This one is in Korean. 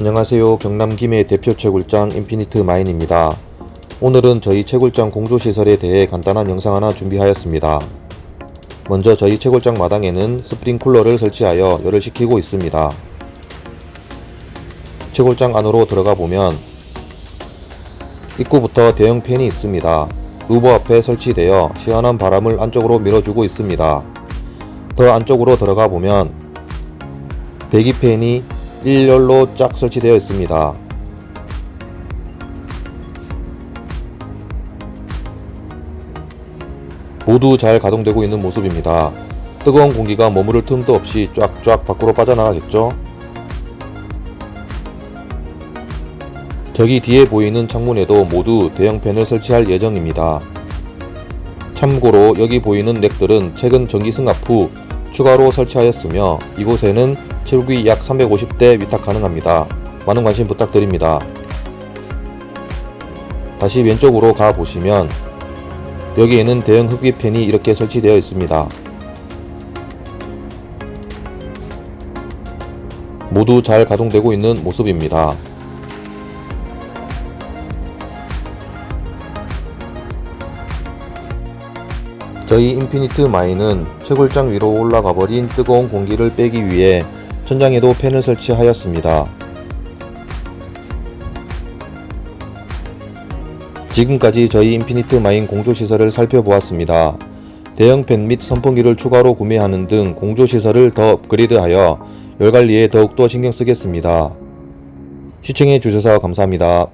안녕하세요. 경남 김해 대표 채굴장 인피니트 마인입니다. 오늘은 저희 채굴장 공조시설에 대해 간단한 영상 하나 준비하였습니다. 먼저 저희 채굴장 마당에는 스프링쿨러를 설치하여 열을 식히고 있습니다. 채굴장 안으로 들어가 보면 입구부터 대형 팬이 있습니다. 루버 앞에 설치되어 시원한 바람을 안쪽으로 밀어주고 있습니다. 더 안쪽으로 들어가 보면 배기팬이 일렬로 쫙 설치되어 있습니다. 모두 잘 가동되고 있는 모습입니다. 뜨거운 공기가 머무를 틈도 없이 쫙쫙 밖으로 빠져나가겠죠? 저기 뒤에 보이는 창문에도 모두 대형 팬을 설치할 예정입니다. 참고로 여기 보이는 렉들은 최근 전기 승합 후 추가로 설치하였으며 이곳에는 채우기 약 350대 위탁 가능합니다. 많은 관심 부탁드립니다. 다시 왼쪽으로 가 보시면 여기에는 대형 흡기 팬이 이렇게 설치되어 있습니다. 모두 잘 가동되고 있는 모습입니다. 저희 인피니트 마인은 채굴장 위로 올라가 버린 뜨거운 공기를 빼기 위해 천장에도 팬을 설치하였습니다. 지금까지 저희 인피니트 마인 공조시설을 살펴보았습니다. 대형 팬 및 선풍기를 추가로 구매하는 등 공조시설을 더 업그레이드하여 열관리에 더욱더 신경 쓰겠습니다. 시청해 주셔서 감사합니다.